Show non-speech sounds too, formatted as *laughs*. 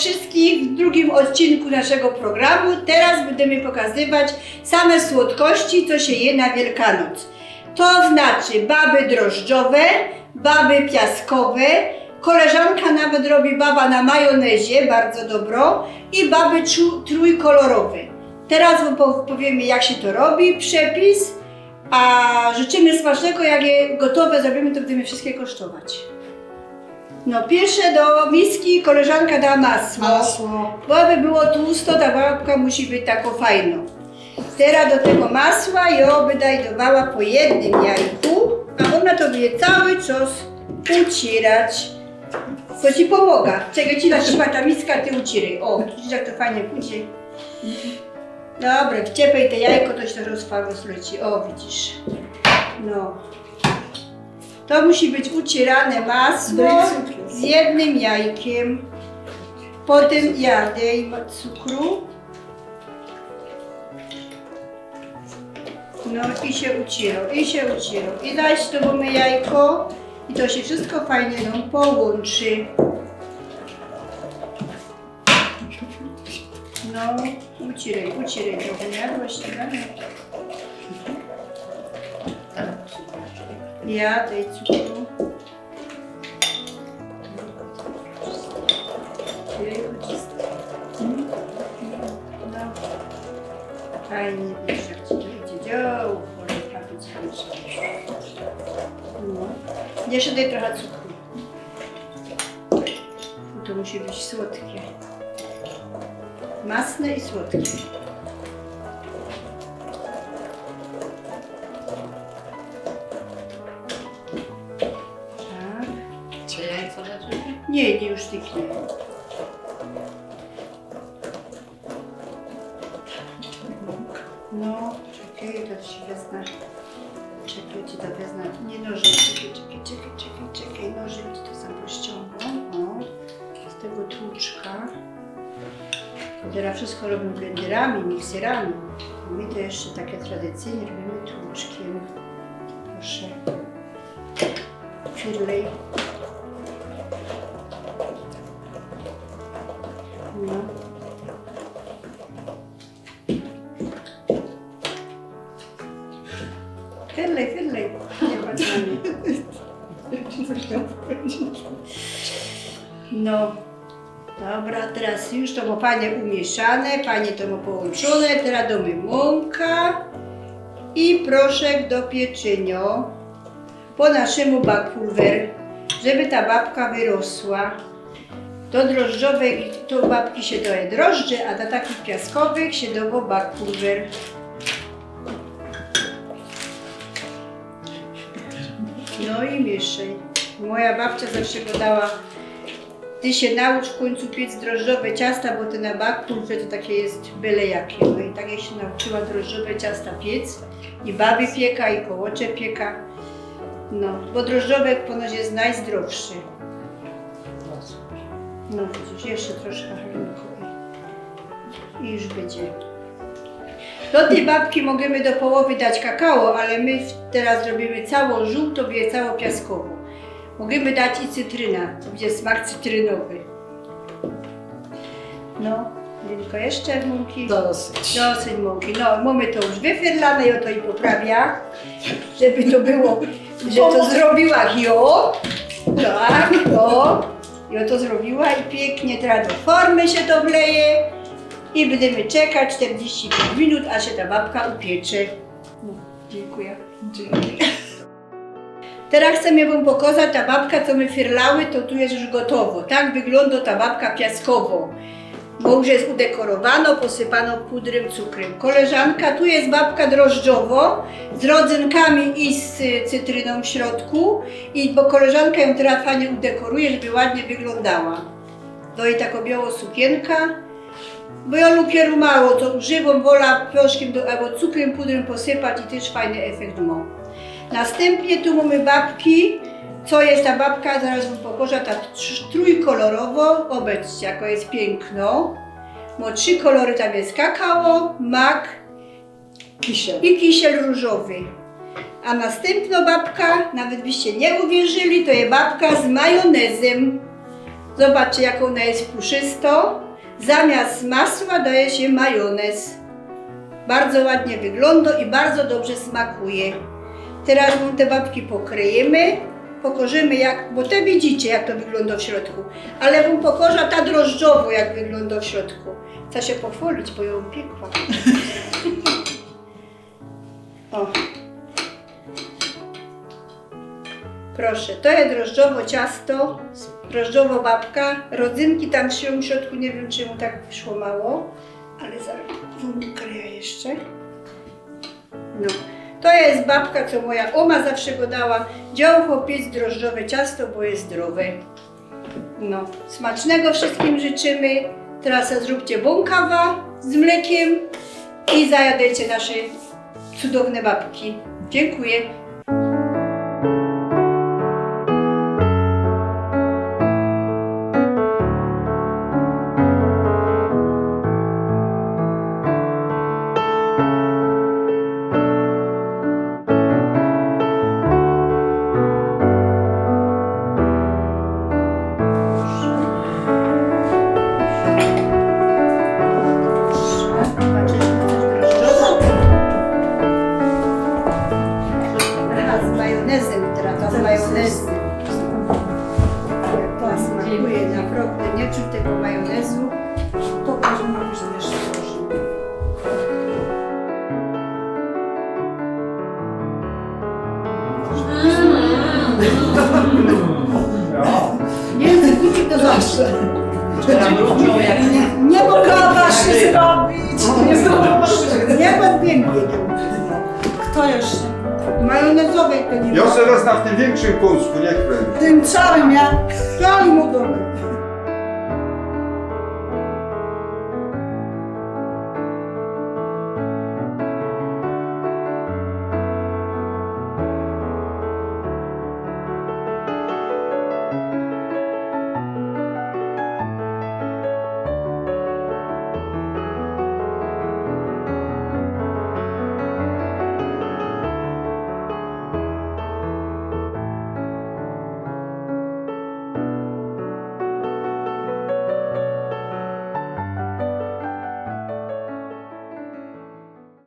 wszystkich w drugim odcinku naszego programu. Teraz będziemy pokazywać same słodkości, co się je na Wielkanoc. To znaczy baby drożdżowe, baby piaskowe, koleżanka nawet robi baba na majonezie, bardzo dobro, i baby trójkolorowe. Teraz powiemy, jak się to robi, przepis, a życzymy smacznego, jak je gotowe zrobimy, to będziemy wszystkie kosztować. No, pierwsze do miski koleżanka da masło. Masło. Bo aby było tłusto, ta babka musi być tako fajno. Teraz do tego masła ją by dajdowała po jednym jajku, a ona to będzie cały czas ucierać. Co ci pomaga? Czego ci trzyma ta miska, ty ucieraj. O, widzisz jak to fajnie pójdzie. Dobra, wciepaj te jajko, to się rozfa rozleci. O, widzisz. No. To musi być ucierane masło z jednym jajkiem. Potem ja dej cukru. No i się uciero, i się uciero. I dać to mamy jajko i to się wszystko fajnie nam połączy. No, ucieraj, ucieraj trochę, nie? Właśnie, tak? Ja daj cukru. No. Fajnie, wiesz, jak ci to idzie. Dzioł, cholera, być No. Jeszcze daj trochę Nie, nie już tyknie. No, czekaj, to ci wezmę. Czekaj, ci to wezmę. Nie noże, czekaj, czekaj, czekaj, czekaj, ci to sam pościągam. O, z tego tłuczka. Teraz wszystko robią blenderami, mikserami. My to jeszcze takie tradycyjnie robimy tłuczkiem. Proszę. Firlej. No. Dobra, teraz już to ma panie umieszane, panie to ma połączone, teraz domy mąka i proszek do pieczenia po naszemu bakpulwer, żeby ta babka wyrosła. Do drożdżowej to babki się daje drożdże, a do takich piaskowych się dało bakpulwer. No i mieszaj. Moja babcia zawsze go dała. Ty się naucz w końcu piec drożdżowe ciasta, bo ty na bakpulwer to takie jest byle jakie. No i tak jak się nauczyła drożdżowe ciasta piec. I baby pieka, i kołocze pieka. No, bo drożdżowe ponoć jest najzdrowszy. No widzisz, jeszcze troszkę halinko i, i już będzie. Do tej babki możemy do połowy dać kakao, ale my teraz robimy całą żółtą, bije całą piaskową. Możemy dać i cytryna, to będzie smak cytrynowy. No, tylko jeszcze mąki. Dosyć. Dosyć mąki. No, mamy to już wyfierlane i oto i poprawia, żeby to było, że to zrobiła jo. Tak, o. I oto zrobiła i pięknie teraz do formy się to wleje i będziemy czekać 45 minut, aż się ta babka upiecze. No, dziękuję. Teraz chcemy Wam pokazać ta babka, co my firlały, to tu jest już gotowo. Tak wygląda ta babka piaskowo. Bo już jest udekorowano, posypano pudrem, cukrem. Koleżanka, tu jest babka drożdżowo z rodzynkami i z cytryną w środku. I bo koleżanka ją teraz fajnie udekoruje, żeby ładnie wyglądała. Do jej taka biała sukienka. Bo ja lukieru mało, to używam, wola proszkiem do, albo cukrem, pudrem posypać i też fajny efekt ma. Następnie tu mamy babki. Co jest ta babka? Zaraz Wam pokażę. Ta trójkolorowo. Obecnie, jako jest piękno. Ma trzy kolory, tam jest kakao, mak Kisiel. i kisiel różowy. A następna babka, nawet byście nie uwierzyli, to jest babka z majonezem. Zobaczcie, jak ona jest puszysto. Zamiast masła daje się majonez. Bardzo ładnie wygląda i bardzo dobrze smakuje. Teraz te babki pokryjemy, pokorzymy jak, bo te widzicie jak to wygląda w środku, ale wam pokorza ta drożdżowo jak wygląda w środku. Chcę się pochwalić, bo ją piekła. *laughs* o. Proszę, to jest drożdżowo ciasto, drożdżowo babka, rodzynki tam się w środku, nie wiem czemu tak wyszło mało, ale zaraz wam jeszcze. No, to jest babka, co moja oma zawsze go dała. Działo piec drożdżowe ciasto, bo jest zdrowe. No, smacznego wszystkim życzymy. Teraz zróbcie bąkawa z mlekiem i zajadajcie nasze cudowne babki. Dziękuję. Majonezem, teraz z majonezem. Jak to smakuje, naprawdę nie czuć tego majonezu. Pokaż mi, że jeszcze może. Język uczy to zawsze. Nie mogła się zrobić. Nie. Nie podbiegnie. Kto jeszcze? Majonezowej to nie ma. Raz na w tym większym kąsku, nie kręć. Tym całym ja, całym ogonem.